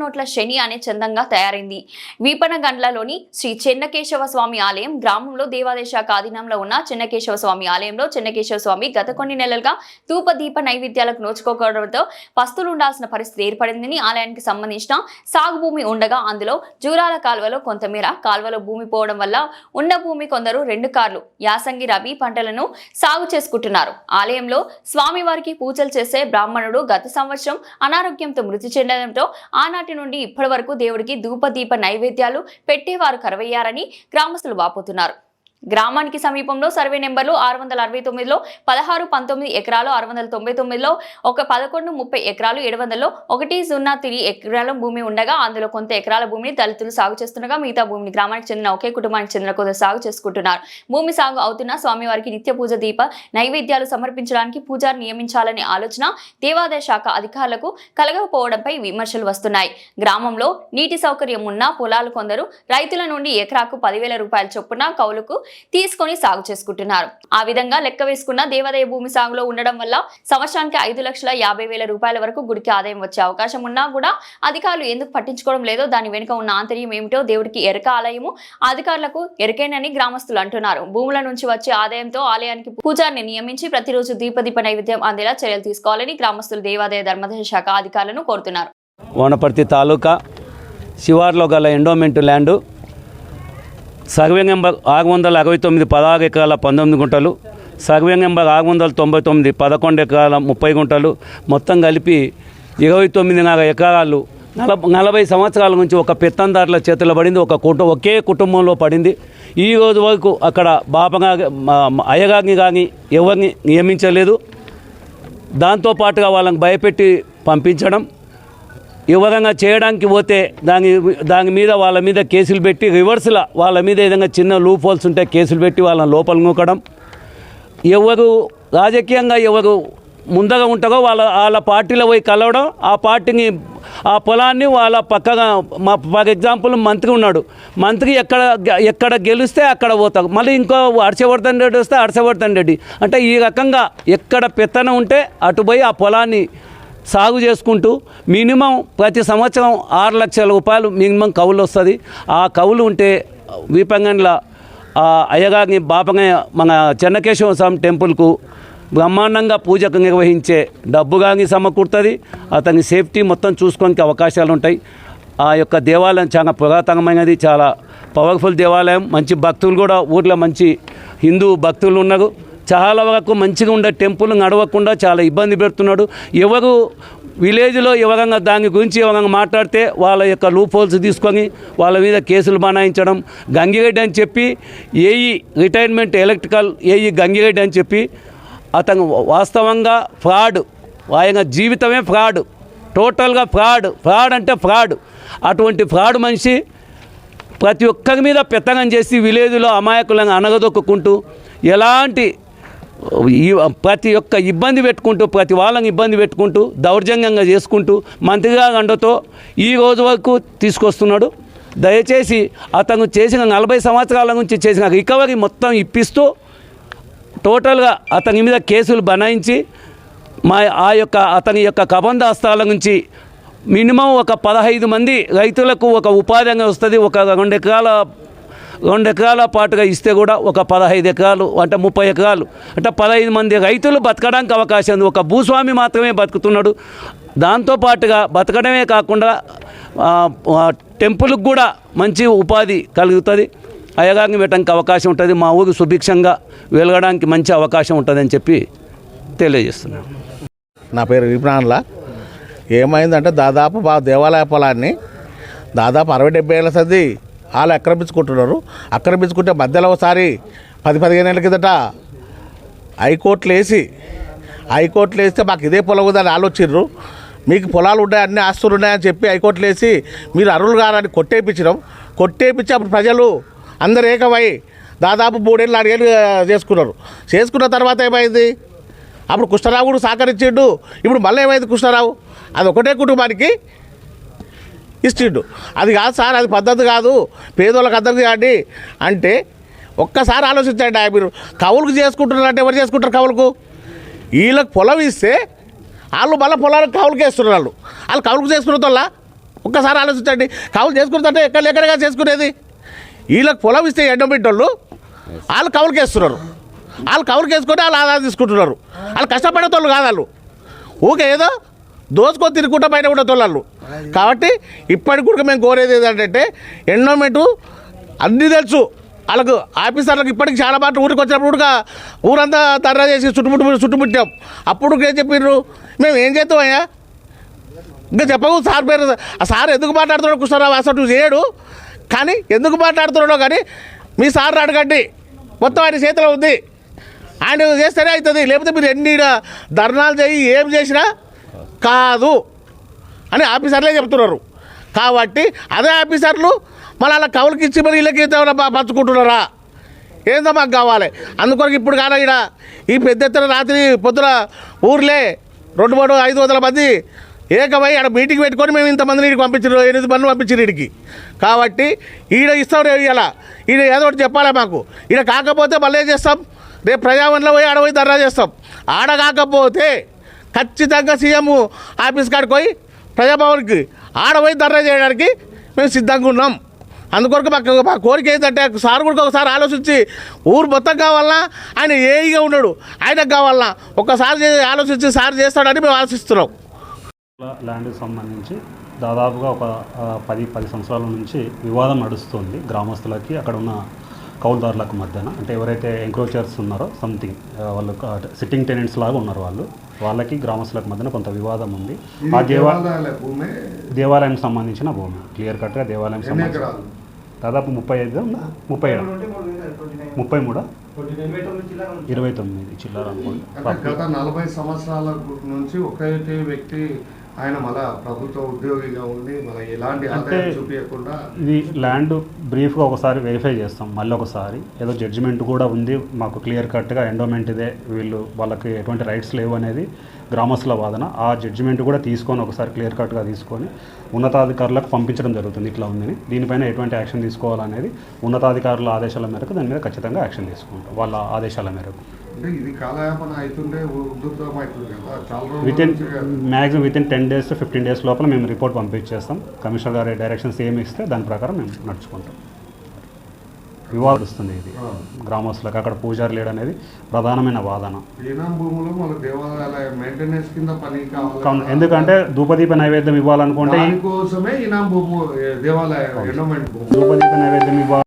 నోట్ల శని అనే చందంగా తయారైంది. వీపనగండ్లలోని శ్రీ చెన్నకేశవ స్వామి ఆలయం గ్రామంలో దేవాదాయ శాఖ ఆధీనంలో ఉన్న చెన్నకేశవ స్వామి ఆలయంలో చెన్నకేశవ స్వామి గత కొన్ని నెలలుగా ధూప దీప నైవేద్యాలకు నోచుకోకపోవడంతో పస్తులు ఉండాల్సిన పరిస్థితి ఏర్పడిందని ఆలయానికి సంబంధించిన సాగు భూమి ఉండగా అందులో జూరాల కాలువలో కొంతమేర కాలువలో భూమి పోవడం వల్ల ఉన్న భూమి కొందరు రెండు కార్లు యాసంగి రబీ పంటలను సాగు చేసుకుంటున్నారు. ఆలయంలో స్వామివారికి పూజలు చేసే బ్రాహ్మణుడు గత సంవత్సరం అనారోగ్యంతో మృతి చెందడంతో ఆనాటి నుండి ఇప్పటి వరకు దేవుడికి ధూపదీప నైవేద్యాలు పెట్టేవారు కరవయ్యారని గ్రామస్తులు వాపోతున్నారు. గ్రామానికి సమీపంలో సర్వే నెంబర్లు ఆరు వందల అరవై తొమ్మిదిలో పదహారు పంతొమ్మిది ఎకరాలు ఆరు వందల తొంభై తొమ్మిదిలో ఒక పదకొండు ముప్పై ఎకరాలు ఏడు వందలలో ఒకటి సున్నా తిరిగి ఎకరాల భూమి ఉండగా అందులో కొంత ఎకరాల భూమిని దళితులు సాగు చేస్తుండగా మిగతా భూమిని గ్రామానికి చెందిన ఒకే కుటుంబానికి చెందిన కొందరు సాగు చేసుకుంటున్నారు. భూమి సాగు అవుతున్న స్వామివారికి నిత్య పూజ దీప నైవేద్యాలు సమర్పించడానికి పూజారి నియమించాలనే ఆలోచన దేవాదాయ శాఖ అధికారులకు కలగకపోవడంపై విమర్శలు వస్తున్నాయి. గ్రామంలో నీటి సౌకర్యం ఉన్న పొలాలు కొందరు రైతుల నుండి ఎకరాకు పదివేల రూపాయల చొప్పున కౌలుకు తీసుకొని సాగు చేసుకుంటున్నారు. ఆ విధంగా లెక్క వేసుకున్న దేవాదాయ భూమి సాగులో ఉండడం వల్ల సంవత్సరానికి ఐదు లక్షల యాభై వేల రూపాయల వరకు గుడికి ఆదాయం వచ్చే అవకాశం ఉన్నా కూడా అధికారులు ఎందుకు పట్టించుకోవడం లేదో దాని వెనుక ఉన్న ఆంతర్యం ఏమిటో దేవుడికి ఎరక ఆలయము అధికారులకు ఎరకేనని గ్రామస్తులు అంటున్నారు. భూముల నుంచి వచ్చే ఆదాయంతో ఆలయానికి పూజారిని నియమించి ప్రతిరోజు దీపదీప నైవేద్యం అందేలా చర్యలు తీసుకోవాలని గ్రామస్తులు దేవాదాయ ధర్మదాయ శాఖ అధికారులను కోరుతున్నారు. వనపర్తి తాలూకా శివార్లో గల ఎండోమెంట్ ల్యాండు సర్వే నెంబర్ ఆరు వందల అరవై తొమ్మిది పదహారు ఎకరాల పంతొమ్మిది గుంటలు సర్వే నెంబర్ ఆరు వందల తొంభై తొమ్మిది పదకొండు ఎకరాల ముప్పై గుంటలు మొత్తం కలిపి ఇరవై తొమ్మిదిన్నర ఎకరాలు. నలభ నలభై సంవత్సరాల నుంచి ఒక పెత్తందారుల చేతిలో పడింది ఒక కుటుంబం ఒకే కుటుంబంలో పడింది. ఈ రోజు వరకు అక్కడ బాపగా అయ్యగారిని కానీ ఎవరిని నియమించలేదు. దాంతోపాటుగా వాళ్ళని భయపెట్టి పంపించడం ఎవరైనా చేయడానికి పోతే దాని దాని మీద వాళ్ళ మీద కేసులు పెట్టి రివర్స్లో వాళ్ళ మీద ఏదైనా చిన్న లూప్ హోల్స్ ఉంటే కేసులు పెట్టి వాళ్ళని లోపల నూకడం. ఎవరు రాజకీయంగా ఎవరు ముందగా ఉంటారో వాళ్ళ వాళ్ళ పార్టీలో పోయి కలవడం ఆ పార్టీని ఆ పొలాన్ని వాళ్ళ పక్కగా మా ఫర్ ఎగ్జాంపుల్ మంత్రి ఉన్నాడు. మంత్రి ఎక్కడ ఎక్కడ గెలిస్తే అక్కడ పోతాం మళ్ళీ ఇంకో హర్షవర్ధన్ రెడ్డి వస్తే హర్షవర్ధన్ రెడ్డి. అంటే ఈ రకంగా ఎక్కడ పెత్తనం ఉంటే అటు పోయి ఆ పొలాన్ని సాగు చేసుకుంటూ మినిమం ప్రతి సంవత్సరం ఆరు లక్షల రూపాయలు మినిమం కవులు వస్తుంది. ఆ కవులు ఉంటే వీపంగండ్ల అయ్యగారిని బాపంగ మన చెన్నకేశవ స్వామి టెంపుల్కు బ్రహ్మాండంగా పూజకు నిర్వహించే డబ్బు కానీ సమకూరుతుంది. అతని సేఫ్టీ మొత్తం చూసుకోనికి అవకాశాలు ఉంటాయి. ఆ యొక్క దేవాలయం చాలా పురాతనమైనది చాలా పవర్ఫుల్ దేవాలయం. మంచి భక్తులు కూడా ఊర్లో మంచి హిందూ భక్తులు ఉన్నారు. చాలా వరకు మంచిగా ఉండే టెంపుల్ నడవకుండా చాలా ఇబ్బంది పెడుతున్నాడు. ఎవరు విలేజ్లో ఎవరైనా దాని గురించి ఎవరైనా మాట్లాడితే వాళ్ళ యొక్క లూప్ హోల్స్ తీసుకొని వాళ్ళ మీద కేసులు బనాయించడం గంగిరెడ్డి అని చెప్పి AE retirement electrical AE Gangireddy అని చెప్పి అతను వాస్తవంగా ఫ్రాడ్. ఆయన జీవితమే ఫ్రాడ్. టోటల్గా ఫ్రాడ్. ఫ్రాడ్ అంటే ఫ్రాడ్. అటువంటి ఫ్రాడ్ మనిషి ప్రతి ఒక్కరి మీద పెత్తనం చేసి విలేజ్లో అమాయకులను అనగదొక్కుంటూ ఎలాంటి ప్రతి ఒక్క ఇబ్బంది పెట్టుకుంటూ ప్రతి వాళ్ళని ఇబ్బంది పెట్టుకుంటూ దౌర్జన్యంగా చేసుకుంటూ మంత్రిగా అండతో ఈ రోజు వరకు తీసుకొస్తున్నాడు. దయచేసి అతను చేసిన నలభై సంవత్సరాల నుంచి చేసిన రికవరీ మొత్తం ఇప్పిస్తూ టోటల్గా అతని మీద కేసులు బనాయించి మా ఆ యొక్క అతని యొక్క కబంధాస్తాల నుంచి మినిమం ఒక పదహైదు మంది రైతులకు ఒక ఉపాధి వస్తుంది ఒక రెండు ఎకరాల రెండు ఎకరాల పాటుగా ఇస్తే కూడా ఒక పదహైదు ఎకరాలు అంటే ముప్పై ఎకరాలు. అంటే పదహైదు మంది రైతులు బతకడానికి అవకాశం ఉంది. ఒక భూస్వామి మాత్రమే బతుకుతున్నాడు. దాంతోపాటుగా బతకడమే కాకుండా టెంపుల్కి కూడా మంచి ఉపాధి కలుగుతుంది. అయ్యగారిని పెట్టడానికి అవకాశం ఉంటుంది. మా ఊరు సుభిక్షంగా వెలగడానికి మంచి అవకాశం ఉంటుందని చెప్పి తెలియజేస్తున్నాను. నా పేరు విప్రాన్లా. ఏమైందంటే దాదాపు మా దేవాలయ పొలాన్ని దాదాపు అరవై డెబ్బై ఏళ్ళ సది వాళ్ళు ఆక్రమించుకుంటున్నారు. ఆక్రమించుకుంటే మధ్యలో ఒకసారి పది పదిహేను ఏళ్ళ కిందట హైకోర్టులు వేసి హైకోర్టులు వేస్తే మాకు ఇదే పొలం ఉందని ఆలోచిండ్రు మీకు పొలాలు ఉన్నాయి? అన్ని ఆస్తులు ఉన్నాయని చెప్పి హైకోర్టులు వేసి మీరు అరువులు కారని కొట్టేపించడం. కొట్టేపించి అప్పుడు ప్రజలు అందరు ఏకమై దాదాపు మూడేళ్ళు నాలుగేళ్ళు చేసుకున్నారు. చేసుకున్న తర్వాత ఏమైంది? అప్పుడు కృష్ణరావు కూడా సహకరించిండు. ఇప్పుడు మళ్ళీ ఏమైంది కృష్ణరావు? అది ఒకటే కుటుంబానికి ఇచ్చిండు అది కాదు సార్ అది పద్ధతి కాదు. పేదోళ్ళకి అందరికీ కాబట్టి అంటే ఒక్కసారి ఆలోచించండి ఆ మీరు. కవులకు చేసుకుంటున్నారంటే ఎవరు చేసుకుంటారు కవులకు? వీళ్ళకి పొలం ఇస్తే వాళ్ళు మళ్ళీ పొలాలకు కవులకి వేస్తున్నారు వాళ్ళు. వాళ్ళు కవులకు చేసుకున్న ఒక్కసారి ఆలోచించండి. కవులు చేసుకుంటుంటే ఎక్కడ ఎక్కడగా చేసుకునేది? వీళ్ళకి పొలం ఇస్తే ఎండబెట్టోళ్ళు వాళ్ళు కవులకి వేస్తున్నారు. వాళ్ళు కవులకి వేసుకుంటే వాళ్ళు ఆదాయం తీసుకుంటున్నారు. వాళ్ళు కష్టపడేటోళ్ళు కాదు వాళ్ళు. ఊకే ఏదో దోసుకో తిరుగుకుంటా బయట కూడా తొలళ్ళు కాబట్టి ఇప్పటికి కూడా మేము కోరేది ఏంటంటే ఎండోమెంటు అన్నీ తెలుసు. వాళ్ళకు ఆఫీసర్లకు ఇప్పటికి చాలా మాట ఊరికి వచ్చినప్పుడు ఊరంతా తర్రా చేసి చుట్టుముట్టు చుట్టుముట్టాం. అప్పుడు ఏం చెప్పిర్రు? మేము ఏం చేస్తామయ్యా ఇంకా చెప్పకు సార్ పేరు ఆ సార్ ఎందుకు మాట్లాడుతున్నాడు కృష్ణరావు అసలు చేయడు కానీ ఎందుకు మాట్లాడుతున్నాడో కానీ మీ సార్ అడగండి. మొత్తం ఆయన చేతిలో ఉంది. ఆయన చేస్తేనే అవుతుంది. లేకపోతే మీరు ఎన్ని ధర్నాలు చేయి ఏం చేసినా కాదు అని ఆఫీసర్లే చెప్తున్నారు. కాబట్టి అదే ఆఫీసర్లు మళ్ళీ అలా కవులకి ఇచ్చి మరి వీళ్ళకి ఏమైనా పంచుకుంటున్నారా? ఏందో మాకు కావాలి. అందుకొరకు ఇప్పుడు కాదా ఇక్కడ ఈ పెద్ద ఎత్తున రాత్రి పొద్దున ఊర్లే రెండు మూడు ఐదు వందల మంది ఏకమై ఆడ మీటింగ్ పెట్టుకొని మేము ఇంతమందిని ఇక్కడికి పంపించారు ఎనిమిది మంది పంపించారు ఇడికి కాబట్టి ఈడ ఇస్తాం రేపు ఇలా ఈడ ఏదో ఒకటి చెప్పాలి మాకు. ఈడ కాకపోతే మళ్ళీ చేస్తాం? రేపు ప్రజావరణలో పోయి ఆడ పోయి ధర్నా చేస్తాం. ఆడ కాకపోతే ఖచ్చితంగా సీఎం ఆఫీస్ కాడికి పోయి ప్రజాభవన్కి ఆడపోయి ధర్నా చేయడానికి మేము సిద్ధంగా ఉన్నాం. అందుకొరకు మాకు మా కోరిక ఏంటంటే సార్ కూడా ఒకసారి ఆలోచించి ఊరు మొత్తం కావాలన్నా ఆయన ఏఈగా ఉన్నాడు ఆయనకు కావాలన్నా ఒక్కసారి ఆలోచించి సార్ చేస్తాడని మేము ఆలోచిస్తున్నాం. ల్యాండ్ సంబంధించి దాదాపుగా ఒక పది పది సంవత్సరాల నుంచి వివాదం నడుస్తుంది గ్రామస్తులకి. అక్కడ ఉన్న కౌలుదారులకు మధ్యన అంటే ఎవరైతే ఎంక్రోచర్స్ ఉన్నారో సంథింగ్ వాళ్ళు సిట్టింగ్ టెనెంట్స్ లాగా ఉన్నారు వాళ్ళు వాళ్ళకి గ్రామస్తులకు మధ్యన కొంత వివాదం ఉంది. ఆ దేవా దేవాలయాల భూమి దేవాలయం సంబంధించిన భూమి క్లియర్ కట్గా దేవాలయం ఎన్ని సంబంధించి ఎకరాలు? దాదాపు ముప్పై ఐదు? ముప్పై ఏడు? ముప్పై మూడా? ఇరవై తొమ్మిది చిల్లర అనుకోండి. గత నలభై సంవత్సరాల నుంచి ఒకే వ్యక్తి ఆయన మళ్ళా ప్రభుత్వ ఉద్యోగిగా ఉండి మన ఎలాంటి ఆదాయం చూపించకుండా ఇది ల్యాండ్ బ్రీఫ్గా ఒకసారి వెరిఫై చేస్తాం మళ్ళీ ఒకసారి. ఏదో జడ్జిమెంట్ కూడా ఉంది మాకు క్లియర్ కట్గా ఎండోమెంట్ ఇదే వీళ్ళు వాళ్ళకి ఎటువంటి రైట్స్ లేవు అనేది. గ్రామస్తుల వాదన ఆ జడ్జిమెంట్ కూడా తీసుకొని ఒకసారి క్లియర్ కట్గా తీసుకొని ఉన్నతాధికారులకు పంపించడం జరుగుతుంది. ఇట్లా ఉందని. దీనిపైన ఎటువంటి యాక్షన్ తీసుకోవాలనేది ఉన్నతాధికారుల ఆదేశాల మేరకు దాని మీద ఖచ్చితంగా యాక్షన్ తీసుకుంటాం. వాళ్ళ ఆదేశాల మేరకు. అంటే ఇది కాలయాపన అవుతుండే ఉధృతం అవుతుంది కదా. చాలా రోజుల విత్ ఇన్ నుంచి కదా. Maximum within ten days fifteen days లోపల మేము రిపోర్ట్ పంపించేస్తాం. కమిషనర్ గారి డైరెక్షన్స్ ఏమి ఇస్తే దాని ప్రకారం మేము నడుచుకుంటాం. వివాదిస్తుంది ఇది. గ్రామస్తులకు అక్కడ పూజారి లేడు అనేది ప్రధానమైన వాదన. ఎందుకంటే ధూపదీప నైవేద్యం ఇవ్వాలనుకుంటే ధూపదీప నైవేద్యం ఇవ్వాలి